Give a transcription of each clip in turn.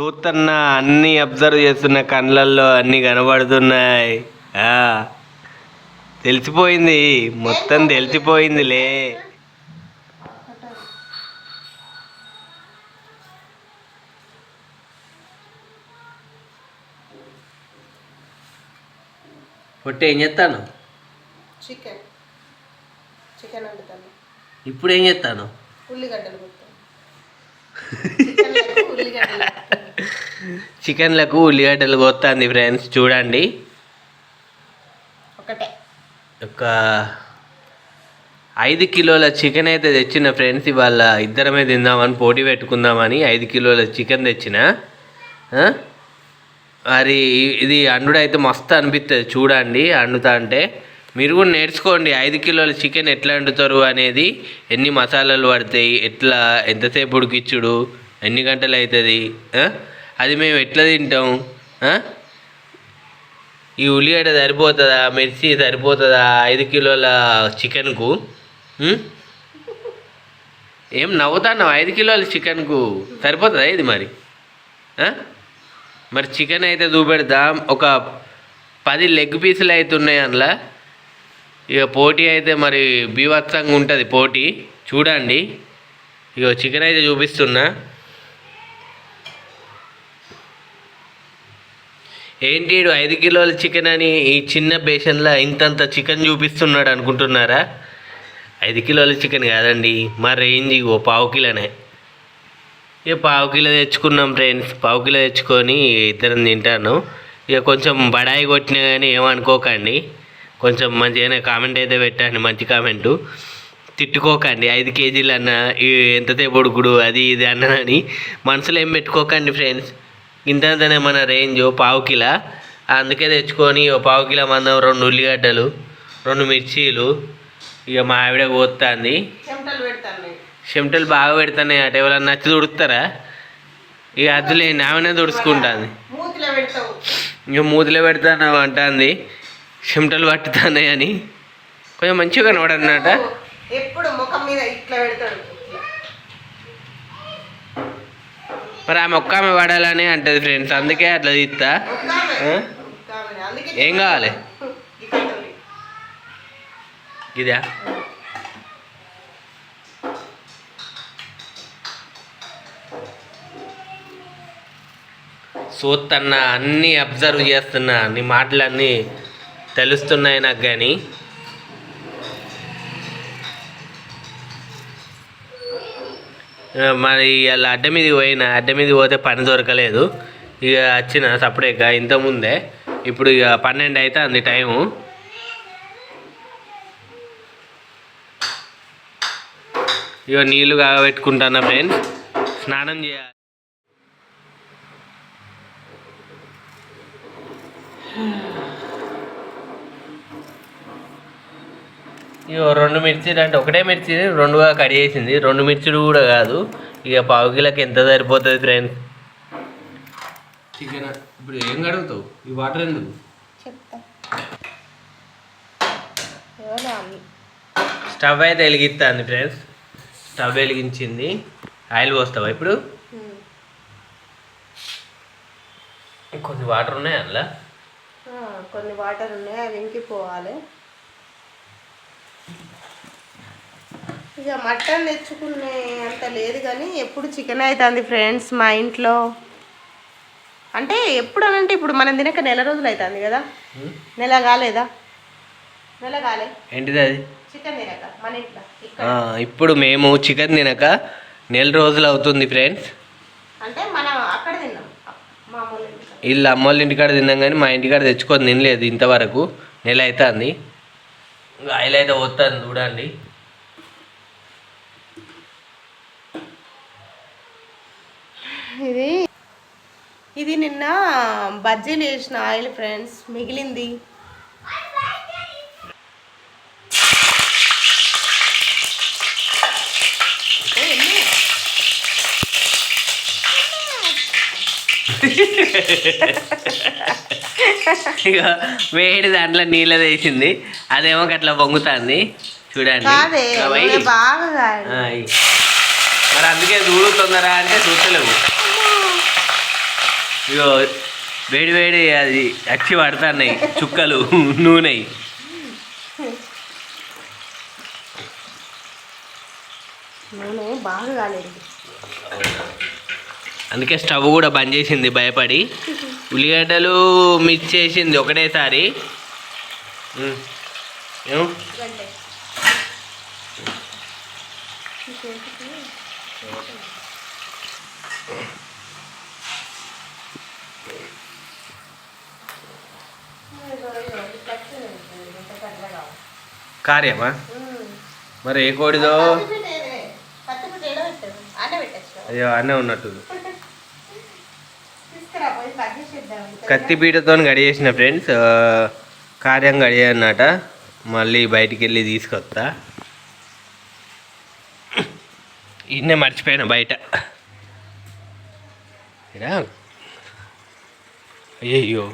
చూస్తున్నా అన్ని అబ్జర్వ్ చేస్తున్న కళ్ళల్లో అన్ని కనబడుతున్నాయి. తెలిసిపోయింది. మొత్తం తెలిసిపోయిందిలే. పొట్టి ఏం చేస్తాను చికెన్. చికెన్ వండుతాను. ఇప్పుడు ఏం చేస్తాను ఉల్లిగడ్డలు చికెన్లకు ఉల్లిగడ్డలు. కొత్తంది ఫ్రెండ్స్ చూడండి. ఒక ఐదు కిలోల చికెన్ అయితే తెచ్చిన ఫ్రెండ్స్ ఇవాళ ఇద్దరమే తిందామని పోటీ పెట్టుకుందామని ఐదు కిలోల చికెన్ తెచ్చిన? మరి ఇది అండుడు అయితే మస్తు అనిపిస్తుంది చూడండి అండుతా అంటే. మీరు కూడా నేర్చుకోండి. ఐదు కిలోల చికెన్ ఎట్లా వండుతారు అనేది ఎన్ని మసాలాలు పడతాయి ఎట్లా ఎంతసేపు ఉడికిచ్చుడు ఎన్ని గంటలు అవుతుంది అది మేము ఎట్లా తింటాం ఈ ఉల్లిగడ్డ సరిపోతుందా మిర్చి సరిపోతుందా ఐదు కిలోల చికెన్కు? ఏం నవ్వుతాన్నావు? ఐదు కిలోల చికెన్కు సరిపోతుందా ఇది మరి? మరి చికెన్ అయితే చూపెడదాం ఒక పది లెగ్ పీసులు అయితే ఉన్నాయి అందులో. ఇక పోటీ అయితే మరి బీభత్సంగా ఉంటుంది పోటీ. చూడండి. ఇక చికెన్ అయితే చూపిస్తున్నా. ఏంటి ఐదు కిలోల చికెన్ అని ఈ చిన్న బేషన్లో ఇంతంత చికెన్ చూపిస్తున్నాడు అనుకుంటున్నారా? ఐదు కిలోల చికెన్ కాదండి మా రేంజ్ ఓ పావు కిలోనే. ఇక పావు కిలో తెచ్చుకున్నాం ఫ్రెండ్స్ పావు కిలో తెచ్చుకొని ఇద్దరం తింటాను. ఇక కొంచెం బడాయి కొట్టినా కానీ ఏమనుకోకండి. కొంచెం మంచిగానే కామెంట్ అయితే పెట్టండి మంచి కామెంటు తిట్టుకోకండి ఐదు కేజీలు అన్న ఈ ఎంతసేపు ఉడుకుడు అది ఇది అన్నదని మనసులో ఏం పెట్టుకోకండి ఫ్రెండ్స్ ఇంతంతనే మన రేంజ్ పావు కిలో. అందుకే తెచ్చుకొని ఓ పావు కిలో మందం రెండు ఉల్లిగడ్డలు రెండు మిర్చీలు. ఇక మా ఆవిడ పోతుంది. చెమటలు బాగా పెడుతున్నాయి అటు ఎవరన్నా నచ్చి తుడుస్తారా ఇక అద్దులే ఆమెనే తుడుచుకుంటుంది. పెడతావు. ఇక మూతిలో పెడతాను అంటుంది. చెమటలు పట్టుతున్నాయి అని కొంచెం మంచిగా కనబడన్నట ఎప్పుడు ముఖం మీద ఇట్లా పెడతాడు. మరి ఆమె ఒక్క ఆమె పడాలని అంటది ఫ్రెండ్స్ అందుకే అట్లా తీస్తా ఏం కావాలి. ఇదా? చూస్తున్నా అన్నీ అబ్జర్వ్ చేస్తున్నా నీ మాటలన్నీ తెలుస్తున్నాయి నాకు కానీ మరి ఇలా అడ్డ మీదకి పోయిన అడ్డ మీద పోతే పని దొరకలేదు. ఇక వచ్చిన సపరేట్గా ఇంతకుముందే ఇప్పుడు ఇక పన్నెండు అయితే అంది టైము. ఇక నీళ్ళు కాగబెట్టుకుంటాను ఫ్రెండ్స్ స్నానం చేయాలి. ఇక రెండు మిర్చీలు అంటే ఒకటే మిర్చి రెండుగా కట్ చేసింది. రెండు మిర్చిలు కూడా కాదు. ఇక పావు కిలోకి ఎంత సరిపోతుంది ఫ్రెండ్స్ చికెన్ ఇప్పుడు ఏం కడుగుతావు? ఈ వాటర్ ఎందుకు. స్టవ్ అయితే వెలిగిస్తుంది ఫ్రెండ్స్ స్టవ్ వెలిగించింది. ఆయిల్ పోస్తావా ఇప్పుడు. కొన్ని వాటర్ ఉన్నాయి అందులో? ఆ, కొన్ని వాటర్ ఉన్నాయి. అవి ఇంకిపోవాలి. ఇక మటన్ తెచ్చుకునే అంత లేదు కానీ ఎప్పుడు చికెన్ అవుతుంది ఫ్రెండ్స్ మా ఇంట్లో. అంటే ఎప్పుడు అనంటే ఇప్పుడు మనం తినక నెల రోజులు అవుతుంది కదా? నెల కాలేదా? నెల కాలే. ఏంటిది అది? చికెన్ తినక మన ఇంట్లో ఇప్పుడు మేము చికెన్ తినక నెల రోజులు అవుతుంది ఫ్రెండ్స్. అంటే మనం అక్కడ తిన్నాం మామూలు ఇంట్లో వీళ్ళు ఇంటికాడ తిన్నాం కానీ మా ఇంటికాడ తెచ్చుకొని తినలేదు ఇంతవరకు. నెల అవుతుంది ఇంకా ఆయిల్ అయితే పోతుంది చూడండి. ఇది. ఇది నిన్న బజ్జీలు వేసిన ఆయిల్ ఫ్రెండ్స్ మిగిలింది? ఇక వేడి దాంట్లో నీళ్ళ వేసింది. అదేమో అట్లా పొంగుతుంది. చూడండి. మరి అందుకే చూడు తొందర అంటే చూస్తలేవు. ఇగో వేడి వేడి అది అచ్చి పడుతున్నాయి చుక్కలు నూనె. నూనె బాగా కాలేదు. అందుకే స్టవ్ కూడా బంద్ చేసింది భయపడి. ఉల్లిగడ్డలు మిక్స్ చేసింది ఒకటేసారి. ఏం? కార్యమా? మరి ఏ కోడిదో? అయ్యో అన్నే ఉన్నట్టు కత్తి పీటతో గడిచేసిన ఫ్రెండ్స్ కార్యం గడియన్నట మళ్ళీ బయటికి వెళ్ళి తీసుకొస్తా. ఇన్నే మర్చిపోయాను బయట. అయ్యో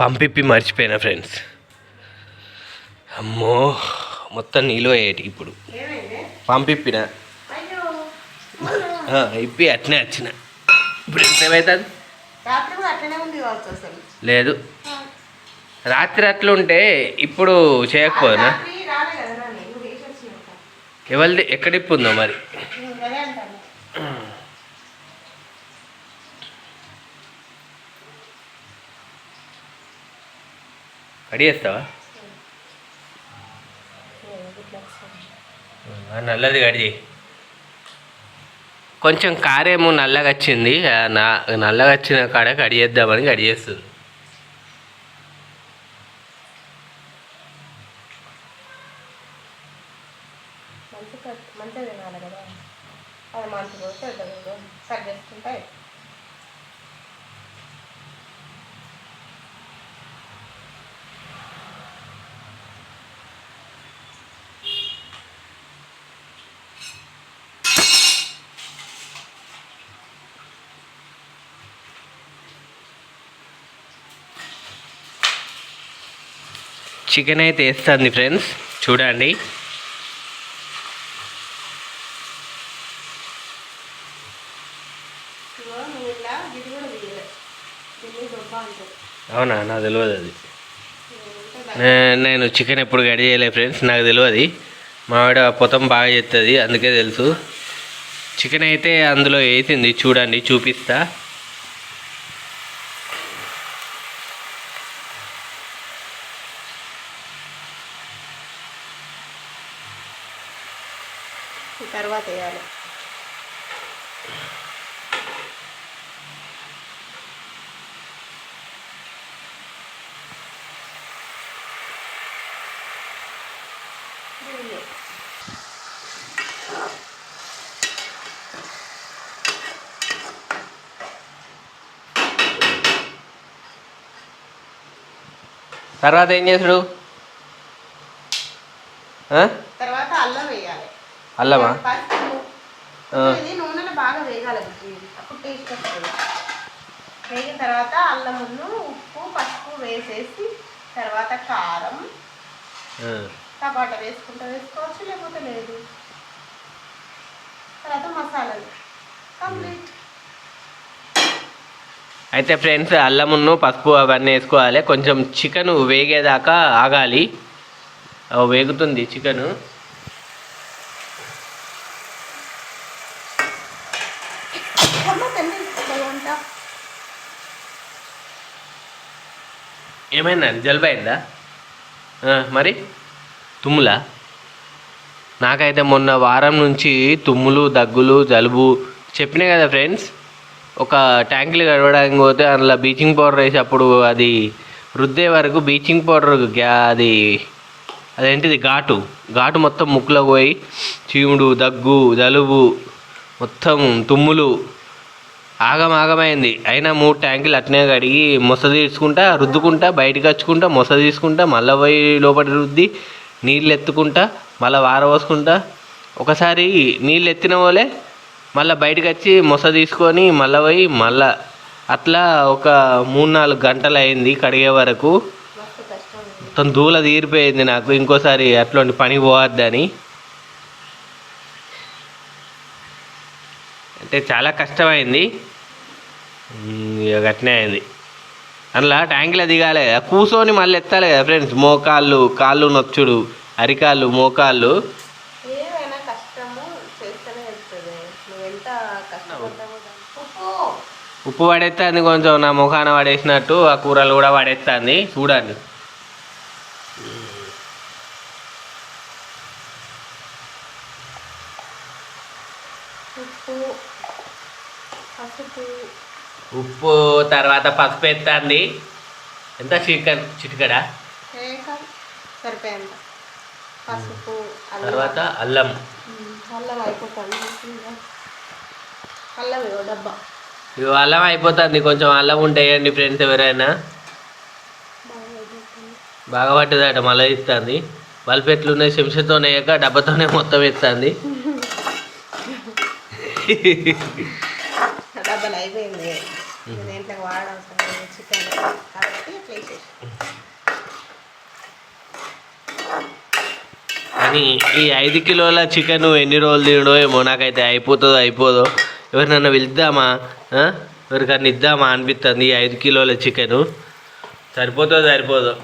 పంపిప్పి మర్చిపోయినా ఫ్రెండ్స్. అమ్మో మొత్తం నీళ్ళు అయ్యేటి ఇప్పుడు. పంపిప్పిన. ఇప్పి అట్నే వచ్చిన ఇప్పుడు ఎంత ఏమవుతుంది రాత్రి కూడా అట్లనే ఉంది కావచ్చు అసలు. లేదు. రాత్రి అట్లుంటే ఇప్పుడు చేయకపోదునా? ఎవరిది? ఎక్కడ ఇప్పుందో మరి నేను అదే అంటాను కడిగేస్తావా చేస్తావా? నల్లది కడిగి కొంచెం కారేమో నల్లగా వచ్చింది. నా నల్లగా వచ్చిన కాడ కడిగేద్దామని కడిగేస్తుంది మంచి కట్ మంచిగా తినాలి కదా అది మంచి రోజు పెద్దగా కట్ చేసుకుంటే చికెన్ అయితే వేస్తుంది ఫ్రెండ్స్ చూడండి. అవునా? నాకు తెలియదు అది. నేను చికెన్ ఎప్పుడు గడి చేయలే ఫ్రెండ్స్ నాకు తెలియదు మా ఆవిడ పొతం బాగా చేస్తుంది అందుకే తెలుసు. చికెన్ అయితే అందులో వేసింది. చూడండి చూపిస్తా. ఈ తర్వాత వేయాలి. తర్వాత ఏం చేసుడు ఆ? తర్వాత అల్లం వేయాలి అల్లమా నూనెలో బాగా వేగాలి. అప్పుడు టేస్ట్ వస్తుంది. వేగిన తర్వాత అల్లమును ఉప్పు పసుపు వేసేసి తర్వాత కారం. టమాటా వేసుకుంటే వేసుకోవచ్చు లేకపోతే లేదు. తర్వాత మసాలాలు. కంప్లీట్ అయితే ఫ్రెండ్స్ అల్లమును పసుపు అవన్నీ వేసుకోవాలి. కొంచెం చికెన్ వేగేదాకా ఆగాలి. వేగుతుంది చికెను. ఏమైనా జలుబైందా? ఆ, మరి? తుమ్ములా? నాకైతే మొన్న వారం నుంచి తుమ్ములు దగ్గులు జలుబు చెప్పినాయి కదా ఫ్రెండ్స్ ఒక ట్యాంకులు గడవడానికి పోతే అందులో బ్లీచింగ్ పౌడర్ వేసేటప్పుడు అది రుద్దే వరకు బ్లీచింగ్ పౌడర్ అది అదేంటిది ఘాటు. ఘాటు మొత్తం ముక్కులో పోయి చీముడు దగ్గు జలుబు మొత్తం తుమ్ములు ఆగం ఆగమైంది. అయినా మూడు ట్యాంకులు అట్నే కడిగి మొస తీసుకుంటా రుద్దుకుంటా బయటకు వచ్చుకుంటా మొస తీసుకుంటా మళ్ళీ పోయి లోపలి రుద్ది నీళ్ళు ఎత్తుకుంటా మళ్ళీ వారవోసుకుంటా ఒకసారి నీళ్ళు ఎత్తిన వాళ్ళే మళ్ళీ బయటకు వచ్చి మొస తీసుకొని మళ్ళీ పోయి మళ్ళా అట్లా ఒక మూడు నాలుగు గంటలు అయింది కడిగే వరకు. తను దూల తీరిపోయింది నాకు ఇంకోసారి అట్లాంటి పని పోవద్దని. అంటే చాలా కష్టమైంది. గట్నే అయింది. అందులో ట్యాంకులో దిగాలి. కదా కూర్చొని మళ్ళీ ఎత్తాలి కదా ఫ్రెండ్స్ మోకాళ్ళు కాళ్ళు నొచ్చుడు అరికాళ్ళు మోకాళ్ళు. ఉప్పు. పడేస్తుంది కొంచెం. నా ముఖాన పడేసినట్టు. ఆ కూరలు కూడా పడేస్తుంది చూడండి ఉప్పు పసుపు ఉప్పు తర్వాత పసుపు ఎత్తుంది ఎంత చికెన్ చిటికడా? పసుపు తర్వాత అల్లం. అల్లం అయిపోతుంది అల్లం ఇవ్వ డబ్బా. ఇవి అల్లం అయిపోతుంది. కొంచెం అల్లం ఉంటాయండి ఫ్రెండ్స్ ఎవరైనా. బాగా పట్టుదట మళ్ళీ ఇస్తుంది. బల్బ్ ఎట్లున్నాయి? చెంచాతో వేయక డబ్బాతోనే మొత్తం ఇస్తుంది డబ్బాలు అయిపోయింది ఇంక దేంట్లో వాడవసరం లేదు చికెన్ కాబట్టి అట్లా వేసేసి కానీ ఈ ఐదు కిలోల చికెన్ ఎన్ని రోజులు తినడో ఏమో నాకైతే అయిపోతుందో అయిపోదో. ఎవరినన్నా వెళ్దామా? ఎవరికన్నా ఇద్దామా అనిపిస్తుంది ఈ ఐదు కిలోల చికెన్? సరిపోతుందో సరిపోదో?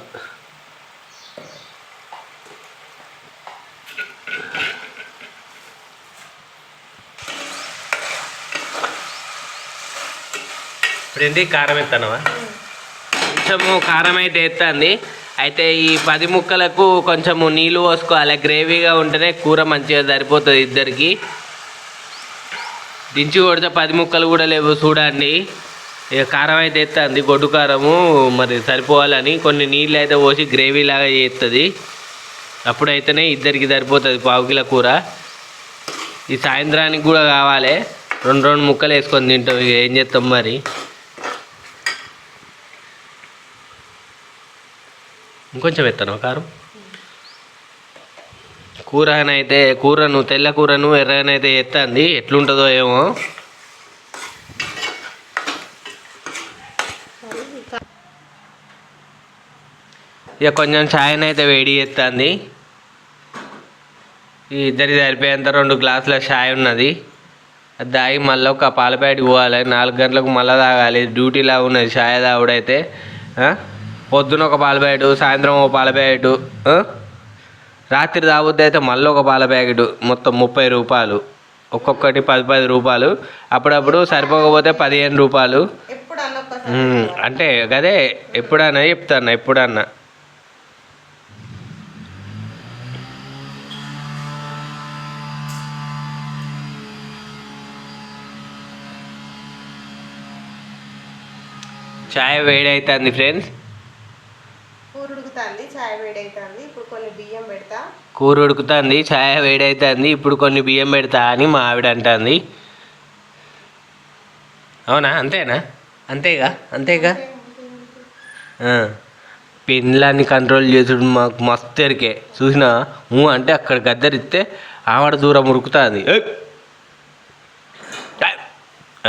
ఇప్పుడేంటి కారం ఎత్తానవా? కొంచెము కారం అయితే ఎత్తుంది. అయితే ఈ పది ముక్కలకు కొంచెము నీళ్ళు పోసుకోవాలి. గ్రేవీగా ఉంటేనే కూర మంచిగా సరిపోతుంది ఇద్దరికి. దించి కొడితే పది ముక్కలు కూడా లేవు చూడండి. ఇక కారం అయితే ఎత్తుంది గొడ్డు కారము మరి సరిపోవాలని. కొన్ని నీళ్ళు అయితే పోసి గ్రేవీ లాగా చేస్తుంది అప్పుడైతేనే ఇద్దరికి సరిపోతుంది పావుకిల కూర. ఈ సాయంత్రానికి కూడా కావాలి. రెండు రెండు ముక్కలు వేసుకొని తింటాం ఇక. ఏం చేస్తాం మరి? ఇంకొంచెం ఎత్తాను కారం? కూరనైతే కూరను తెల్ల కూరను ఎర్రనైతే ఎత్తంది. ఎట్లుంటుందో ఏమో. ఇక కొంచెం ఛాయ్ అయితే వేడి చేస్తుంది ఈ ఇద్దరి సరిపోయేంత రెండు గ్లాసుల ఛాయ్ ఉన్నది. అది తాగి మళ్ళీ ఒక పాల పోవాలి. నాలుగు గంటలకు మళ్ళీ తాగాలి. డ్యూటీలా ఉన్నది. ఛాయ్ తాగుడైతే పొద్దున ఒక పాల ప్యాకెట్ సాయంత్రం ఒక పాల ప్యాకెట్? రాత్రి తాగొద్దు అయితే మళ్ళీ ఒక పాల ప్యాకెట్ మొత్తం ముప్పై రూపాయలు. ఒక్కొక్కటి పది పది రూపాయలు. అప్పుడప్పుడు సరిపోకపోతే పదిహేను రూపాయలు. అంటే అదే ఎప్పుడన్నా చెప్తాను ఎప్పుడన్నా. చాయ్ వేడవుతుంది ఫ్రెండ్స్. ఉడుకుతుంది చాయ్ వేడి అవుతుంది ఇప్పుడు కొన్ని బియ్యం పెడతా. కూర ఉడుకుతుంది చాయ్ వేడైతుంది ఇప్పుడు కొన్ని బియ్యం పెడతా అని మా ఆవిడ అంటుంది. అవునా? అంతేనా? అంతేగా? అంతేగా? పెండ్లాన్ని కంట్రోల్ చేసుడు మాకు మస్తు ఎరికే. చూసినా? ఊ అంటే అక్కడ గద్దరిస్తే ఆవిడ దూరం ఉరుకుతుంది.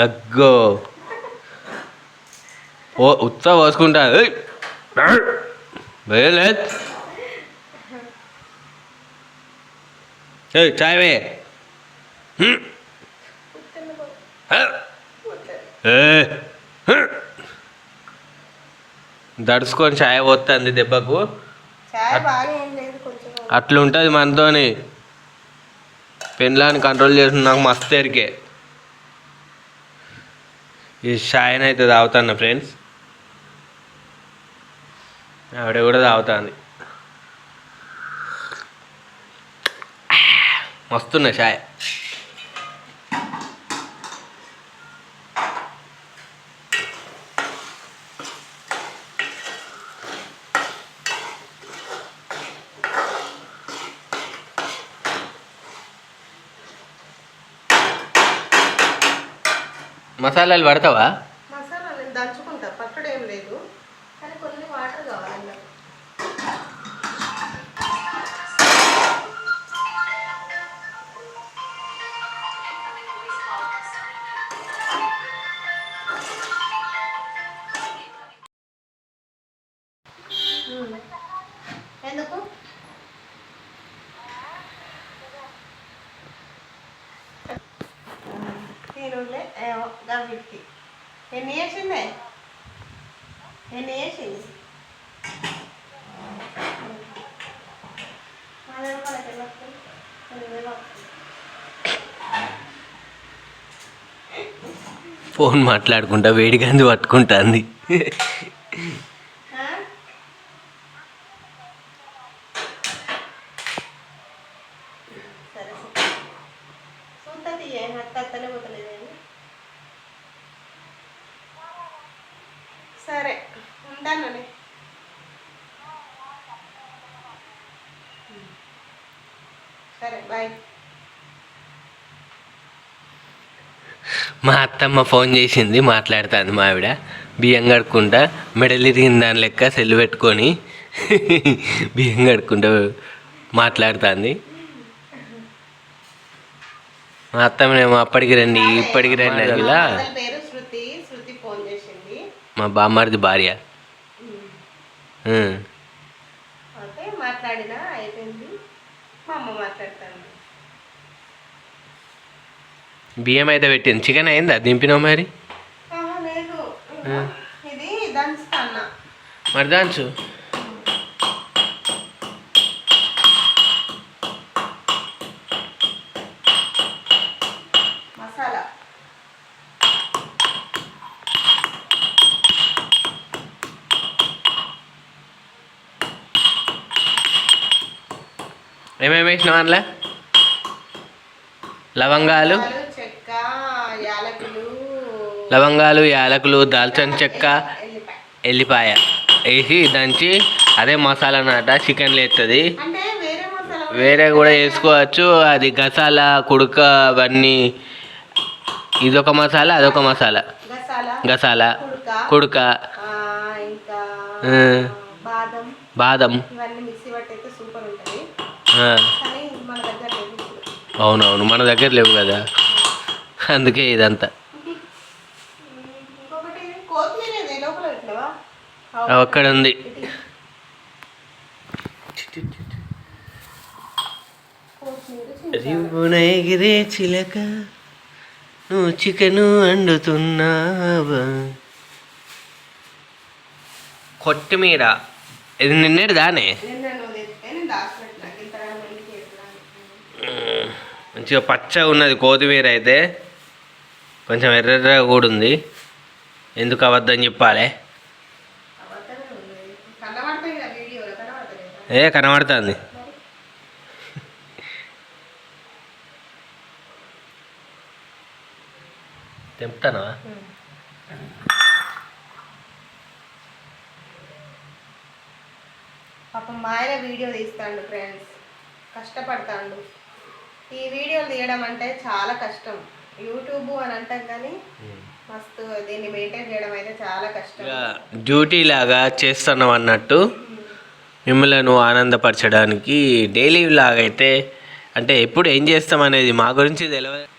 అగ్గో! ఓ ఉత్సవ పోసుకుంటా. వే హ్మ్. హ. ఏ. హ. దడుచుకొని ఛాయ్ పోతుంది దెబ్బకు అట్లుంటుంది మనతోని పెళ్ళాన్ని కంట్రోల్ చేసిన నాకు మస్తు ఎరికే ఈ ఛాయ్ని అయితే తాగుతాను ఫ్రెండ్స్ ఆవిడ కూడా తాగుతుంది. మస్తున్న ఛాయ్ మసాలాలు పడతావా? మసాలాలు దంచుకుంటా పక్కన ఏం లేదు. ఫోన్ మాట్లాడుకుంటా వేడిగాంది పట్టుకుంటుంది. మా అత్తమ్మ ఫోన్ చేసింది మాట్లాడుతుంది మా ఆవిడ. బియ్యం కడుక్కుంటా మెడలు ఇరిగిన దాని లెక్క సెల్లు పెట్టుకొని బియ్యం కడుక్కుంటా మాట్లాడుతుంది. మా అత్తమ్మనేమో అప్పటికి రండి ఇప్పటికి రండి అలా మా బామ్మర్ది భార్య. మాట్లాడినా అయిపోయింది. మా అమ్మ మాట్లాడుతాను బియ్యం అయితే పెట్టింది. చికెన్ అయిందా? దింపినావు మరి? మరి దాంచు. ఏమేమి వేసినావు అందులో? లవంగాలు లవంగాలు యాలకులు దాల్చిన చెక్క ఎల్లిపాయ. వేసి దంచి అదే మసాలా నాట చికెన్ లేస్తుంది వేరే కూడా వేసుకోవచ్చు. అది గసాలా కుడుక అవన్నీ. ఇదొక మసాలా అదొక మసాలా. గసాలా కుడుక. బాదం. అవునవును మన దగ్గర లేవు కదా. అందుకే ఇదంతా ఇంకొకటి కొత్తిమీర ఏది లోపల పెట్టినవా అక్కడ ఉంది. కొత్తిమీర చిన్న రివ్వున ఎగిరే చిలక నువ్వు చికెను వండుతున్నావా కొత్తిమీర. ఇది నిన్నటి దానే. మంచిగా పచ్చగా ఉన్నది కొత్తిమీర అయితే. కొంచెం ఎర్రగా కూడా ఉంది. ఎందుకు అవద్దని చెప్పాలి అబద్ధమే ఉంది. కనబడతాయి కదా వీడియోలో కనబడతాయి కదా ఏ కనబడుతుంది. తెంపుతానా? పాపం మా ఆయన వీడియో తీస్తాడు ఫ్రెండ్స్. కష్టపడతాడు. ఈ వీడియోలు తీయడం అంటే చాలా కష్టం. యూట్యూబ్ అని అంటాం కానీ మస్తు దీన్ని మెయింటైన్ చేయడం అయితే చాలా కష్టం. డ్యూటీ లాగా చేస్తున్నాం అన్నట్టు. మిమ్మలను ఆనందపరచడానికి డైలీ లాగా అయితే అంటే ఎప్పుడు ఏం చేస్తాం అనేది మా గురించి తెలియదు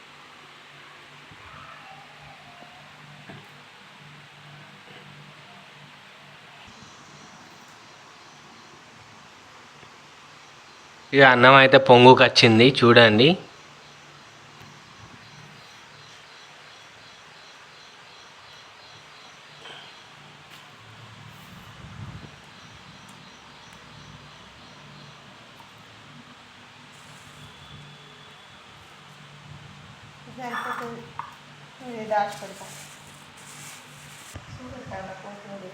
ఇక అన్నం అయితే పొంగుకొచ్చింది చూడండి సరిపోతుంది ఇది దాచిపెడతా చూపిస్తాను కొత్తిమీర.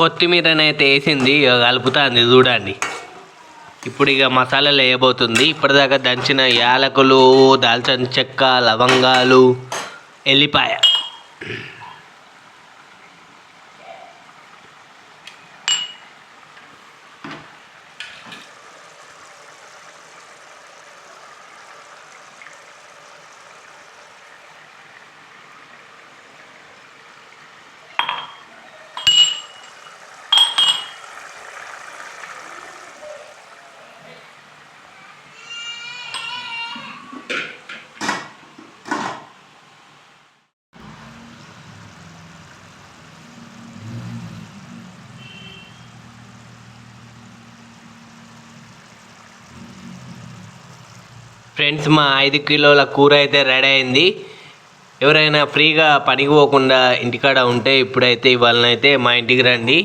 కొత్తిమీరనైతే వేసింది కలుపుతుంది చూడండి. ఇప్పుడు ఇక మసాలాలు వేయబోతుంది ఇప్పటిదాకా దంచిన యాలకులు దాల్చిన చెక్క లవంగాలు ఎల్లిపాయ. ఫ్రెండ్స్ మా ఐదు కిలోల కూర అయితే రెడీ అయింది. ఎవరైనా ఫ్రీగా పనికి పోకుండా ఇంటికాడ ఉంటే ఇప్పుడైతే ఇవాళనైతే మా ఇంటికి రండి.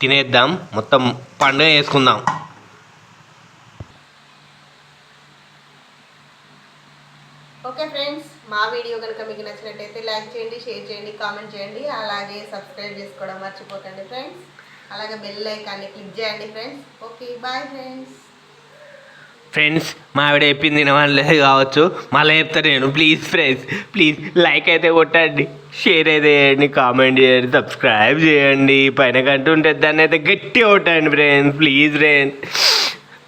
తినేద్దాం. మొత్తం పండుగ చేసుకుందాం. ఓకే ఫ్రెండ్స్ మా వీడియో కనుక మీకు నచ్చినట్టయితే లైక్ చేయండి షేర్ చేయండి కామెంట్ చేయండి. అలాగే సబ్స్క్రైబ్ చేసుకోవడం మర్చిపోకండి ఫ్రెండ్స్. అలాగే బెల్ ఐకాన్ని క్లిక్ చేయండి friends. Okay bye friends friends మా ఆవిడ చెప్పింది తినవాలేదు కావచ్చు. మళ్ళీ చెప్తా నేను. ప్లీజ్ ఫ్రెండ్స్ ప్లీజ్ లైక్ అయితే కొట్టండి. షేర్ అయితే చేయండి. కామెంట్ చేయండి. సబ్స్క్రైబ్ చేయండి. పైన కంటూ ఉంటే దాన్ని అయితే గట్టి కొట్టండి friends please friends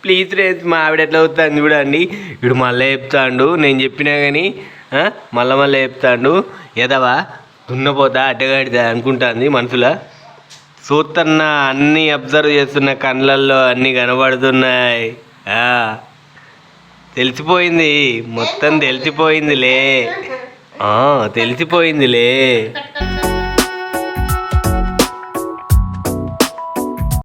please friends మా ఆవిడ ఎట్లా అవుతుంది చూడండి. ఇప్పుడు మళ్ళీ చెప్తాండు. నేను చెప్పినా కానీ మళ్ళీ మళ్ళా మళ్ళీ చెప్తాండు. ఎదవా? దున్నపోతా అడ్డగాడిదా అనుకుంటుంది మనసులో. చూస్తున్నా అన్నీ అబ్జర్వ్ చేస్తున్న కళ్ళల్లో అన్నీ కనబడుతున్నాయి. ఆ, తెలిసిపోయింది. మొత్తం తెలిసిపోయిందిలే. ఆ, తెలిసిపోయిందిలే.